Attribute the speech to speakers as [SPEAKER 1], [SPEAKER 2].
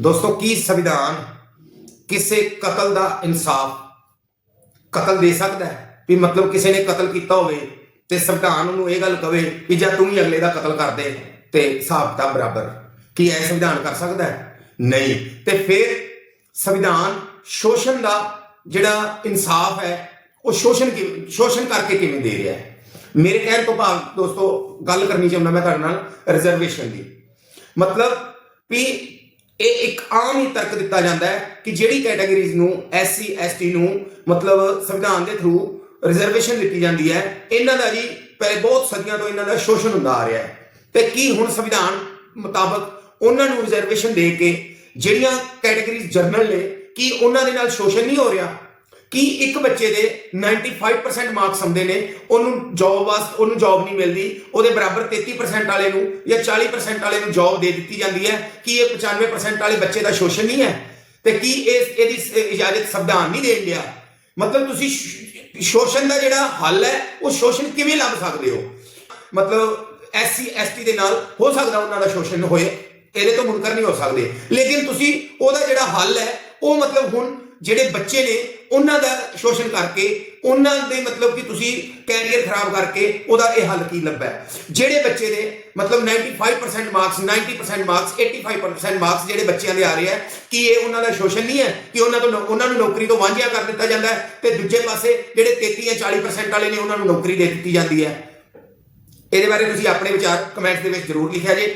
[SPEAKER 1] ਦੋਸਤੋ, ਕੀ ਸੰਵਿਧਾਨ ਕਿਸੇ ਕਤਲ ਦਾ ਇਨਸਾਫ, ਕਤਲ ਦੇ ਸਕਦਾ ਹੈ? ਵੀ ਮਤਲਬ ਕਿਸੇ ਨੇ ਕਤਲ ਕੀਤਾ ਹੋਵੇ ਤੇ ਸੰਵਿਧਾਨ ਉਹਨੂੰ ਇਹ ਗੱਲ ਕਵੇ ਵੀ ਜਾਂ ਤੂੰ ਹੀ ਅਗਲੇ ਦਾ ਕਤਲ ਕਰ ਦੇ ਤੇ ਹਿਸਾਬ ਕਿਤਾਬ ਬਰਾਬਰ। ਕੀ ਐ ਸੰਵਿਧਾਨ ਕਰ ਸਕਦਾ ਹੈ? ਨਹੀਂ। ਤੇ ਫਿਰ ਸੰਵਿਧਾਨ ਸ਼ੋਸ਼ਣ ਦਾ ਜਿਹੜਾ ਇਨਸਾਫ ਹੈ, ਉਹ ਸ਼ੋਸ਼ਣ ਕਿ ਸ਼ੋਸ਼ਣ ਕਰਕੇ ਕਿਵੇਂ ਦੇ ਰਿਹਾ ਹੈ? ਮੇਰੇ ਕਹਿਣ ਤੋਂ ਭਾਵ ਦੋਸਤੋ, ਗੱਲ ਕਰਨੀ ਚਾਹੁੰਦਾ ਮੈਂ ਤੁਹਾਡੇ ਨਾਲ ਰਿਜ਼ਰਵੇਸ਼ਨ ਦੀ। ਮਤਲਬ ਵੀ ਇਹ ਇੱਕ ਆਮ ਹੀ ਤਰਕ ਦਿੱਤਾ ਜਾਂਦਾ ਹੈ ਕਿ ਜਿਹੜੀ ਕੈਟਾਗਰੀਜ਼ ਨੂੰ ਐਸਸੀ ਐਸਟੀ ਨੂੰ ਮਤਲਬ ਸੰਵਿਧਾਨ ਦੇ ਥਰੂ ਰਿਜ਼ਰਵੇਸ਼ਨ ਦਿੱਤੀ ਜਾਂਦੀ ਹੈ, ਇਹਨਾਂ ਦਾ ਜੀ ਪਹਿਲੇ ਬਹੁਤ ਸਦੀਆਂ ਤੋਂ ਇਹਨਾਂ ਦਾ ਸ਼ੋਸ਼ਣ ਹੁੰਦਾ ਆ ਰਿਹਾ ਹੈ। ਤੇ ਕੀ ਹੁਣ ਸੰਵਿਧਾਨ ਮੁਤਾਬਕ ਉਹਨਾਂ ਨੂੰ ਰਿਜ਼ਰਵੇਸ਼ਨ ਦੇ ਕੇ ਜਿਹੜੀਆਂ ਕੈਟਾਗਰੀਜ਼ ਜਰਨਲ ਨੇ, ਕੀ ਉਹਨਾਂ ਦੇ ਨਾਲ ਸ਼ੋਸ਼ਣ ਨਹੀਂ ਹੋ ਰਿਹਾ? ਕੀ ਇੱਕ ਬੱਚੇ ਦੇ 95% ਮਾਰਕਸ ਆਉਂਦੇ ਨੇ, ਉਹਨੂੰ ਜੌਬ ਵਾਸਤੇ, ਉਹਨੂੰ ਜੌਬ ਨਹੀਂ ਮਿਲਦੀ, ਉਹਦੇ ਬਰਾਬਰ 33% ਵਾਲੇ ਨੂੰ ਜਾਂ 40% ਵਾਲੇ ਨੂੰ ਜੌਬ ਦੇ ਦਿੱਤੀ ਜਾਂਦੀ ਹੈ, ਕਿ ਇਹ 95% ਵਾਲੇ ਬੱਚੇ ਦਾ ਸ਼ੋਸ਼ਣ ਨਹੀਂ ਹੈ? ਤੇ ਕੀ ਇਹ, ਇਹਦੀ ਇਜਾਜ਼ਤ ਸੰਵਿਧਾਨ ਨਹੀਂ ਦੇਣ ਗਿਆ ਮਤਲਬ ਤੁਸੀਂ ਸ਼ੋਸ਼ਣ ਦਾ ਜਿਹੜਾ ਹੱਲ ਹੈ, ਉਹ ਸ਼ੋਸ਼ਣ ਕਿਵੇਂ ਲੱਭ ਸਕਦੇ ਹੋ? ਮਤਲਬ ਐਸਸੀ, ਐਸਟੀ ਦੇ ਨਾਲ ਹੋ ਸਕਦਾ ਉਹਨਾਂ ਦਾ ਸ਼ੋਸ਼ਣ ਹੋਏ, ਇਹਦੇ ਤੋਂ ਮੁਨਕਰ ਨਹੀਂ ਹੋ ਸਕਦੇ। ਲੇਕਿਨ ਤੁਸੀਂ ਉਹਦਾ ਜਿਹੜਾ ਹੱਲ ਹੈ, ਉਹ ਮਤਲਬ ਹੁਣ ਜਿਹੜੇ ਬੱਚੇ ਨੇ, ਉਹਨਾਂ ਦਾ ਸ਼ੋਸ਼ਣ ਕਰਕੇ, ਉਹਨਾਂ ਦੇ ਮਤਲਬ ਕਿ ਤੁਸੀਂ ਕੈਰੀਅਰ ਖਰਾਬ ਕਰਕੇ ਉਹਦਾ ਇਹ ਹੱਲ ਕੀ ਲੱਭਾ ਜਿਹੜੇ ਬੱਚੇ ਦੇ ਮਤਲਬ 95% ਮਾਰਕਸ 90% ਮਾਰਕਸ 85% ਮਾਰਕਸ ਜਿਹੜੇ ਬੱਚਿਆਂ ਦੇ ਆ ਰਹੇ ਆ, ਕਿ ਇਹ ਉਹਨਾਂ ਦਾ ਸ਼ੋਸ਼ਣ ਨਹੀਂ ਹੈ? ਕਿ ਉਹਨਾਂ ਤੋਂ ਨੌ- ਉਹਨਾਂ ਨੂੰ ਨੌਕਰੀ ਤੋਂ ਵਾਂਝਿਆ ਕਰ ਦਿੱਤਾ ਜਾਂਦਾ ਹੈ? ਤੇ ਦੂਜੇ ਪਾਸੇ ਜਿਹੜੇ 33 ਜਾਂ 40% ਵਾਲੇ ਨੇ, ਉਹਨਾਂ ਨੂੰ ਨੌਕਰੀ ਦੇ ਦਿੱਤੀ ਜਾਂਦੀ ਹੈ। ਇਹਦੇ ਬਾਰੇ ਤੁਸੀਂ ਆਪਣੇ ਵਿਚਾਰ ਕਮੈਂਟਸ ਦੇ ਵਿੱਚ ਜ਼ਰੂਰ ਲਿਖਿਆ ਜੇ।